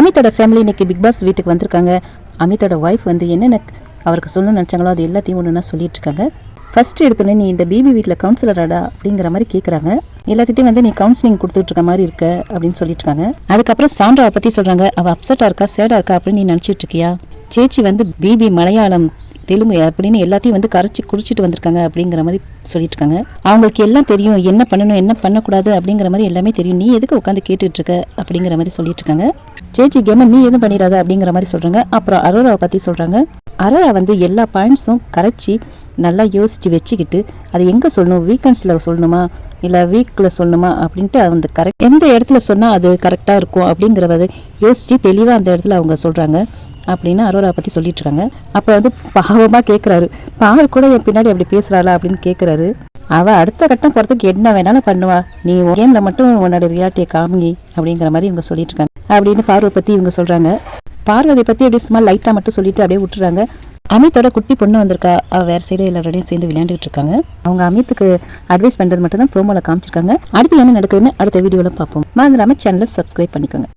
அமித்தோட family இன்னைக்கு big boss வீட்டுக்கு வந்திருக்காங்க. அமித்தோட ஒய்ஃப் வந்து என்னென்ன அவருக்கு சொல்லணும்னு நினச்சாங்களோ அது எல்லாத்தையும் ஒன்றுனா சொல்லிட்டு இருக்காங்க. ஃபர்ஸ்ட் எடுத்தோடனே நீ இந்த பிபி வீட்டில் கவுன்சிலராடா அப்படிங்கிற மாதிரி கேட்குறாங்க எல்லாத்திட்டையும் வந்து நீ கவுன்சிலிங் கொடுத்துட்டு இருக்க மாதிரி இருக்க அப்படின்னு சொல்லிட்டு இருக்காங்க. அதுக்கப்புறம் சாண்ட்ராவை பற்றி சொல்கிறாங்க அவள் அப்செட்டாக இருக்கா சேடாக இருக்கா அப்படின்னு நீ நினச்சிட்டு இருக்கியா? சேச்சி வந்து பிபி மலையாளம் தெலுங்கு அப்படின்னு எல்லாத்தையும் வந்து கரைச்சி குடிச்சிட்டு வந்திருக்காங்க அப்படிங்கிற மாதிரி சொல்லிட்டு இருக்காங்க அவங்களுக்கு எல்லாம் தெரியும் என்ன பண்ணணும் என்ன பண்ணக்கூடாது அப்படிங்கிற மாதிரி எல்லாமே தெரியும். நீ எதுக்கு உட்காந்து கேட்டுட்டு இருக்க அப்படிங்கிற மாதிரி சொல்லிட்டு இருக்காங்க சேச்சி கேம நீ எதுவும் பண்ணிடாத அப்படிங்கிற மாதிரி சொல்றாங்க. அப்புறம் அரோராவை பத்தி சொல்றாங்க. அரோரா வந்து எல்லா பாயிண்ட்ஸும் கரைச்சி நல்லா யோசிச்சு வச்சுக்கிட்டு அது எங்கே சொல்லணும்? வீக்கெண்ட்ஸில் சொல்லணுமா? இல்லை வீக்கில் சொல்லணுமா? அப்படின்ட்டு அந்த கரெக்ட் எந்த இடத்துல சொன்னால் அது கரெக்டாக இருக்கும் அப்படிங்கிறத யோசித்து தெளிவாக அந்த இடத்துல அவங்க சொல்கிறாங்க அப்படின்னு அரோரா பற்றி சொல்லிட்டு இருக்காங்க அப்போ வந்து பாவமாக கேட்குறாரு பாரு கூட என் பின்னாடி அப்படி பேசுகிறாளா அப்படின்னு கேட்குறாரு அவள் அடுத்த கட்டம் போகிறதுக்கு என்ன வேணாலும் பண்ணுவா. நீ கேமில் மட்டும் உன்னோட ரியாலிட்டியை காமி அப்படிங்கிற மாதிரி இவங்க சொல்லிட்டு இருக்காங்க அப்படின்னு பார்வை பற்றி இவங்க சொல்கிறாங்க பார்வதி பற்றி அப்படியே சும்மா லைட்டாக மட்டும் சொல்லிட்டு அப்படியே விட்டுறாங்க. அமித்தோட குட்டி பொண்ணு வந்திருக்கா. அவள் வேறு சைடு எல்லாரோடையும் சேர்ந்து விளையாண்டுட்டு இருக்காங்க. அவங்க அமித்துக்கு அட்வைஸ் பண்ணுறது மட்டும் தான் ப்ரோமோவில் காமிச்சிருக்காங்க. அடுத்து என்ன நடக்குதுன்னு அடுத்த வீடியோவில் பார்ப்போம். மறந்துடாமல் சேனலை சப்ஸ்கிரைப் பண்ணிக்கோங்க.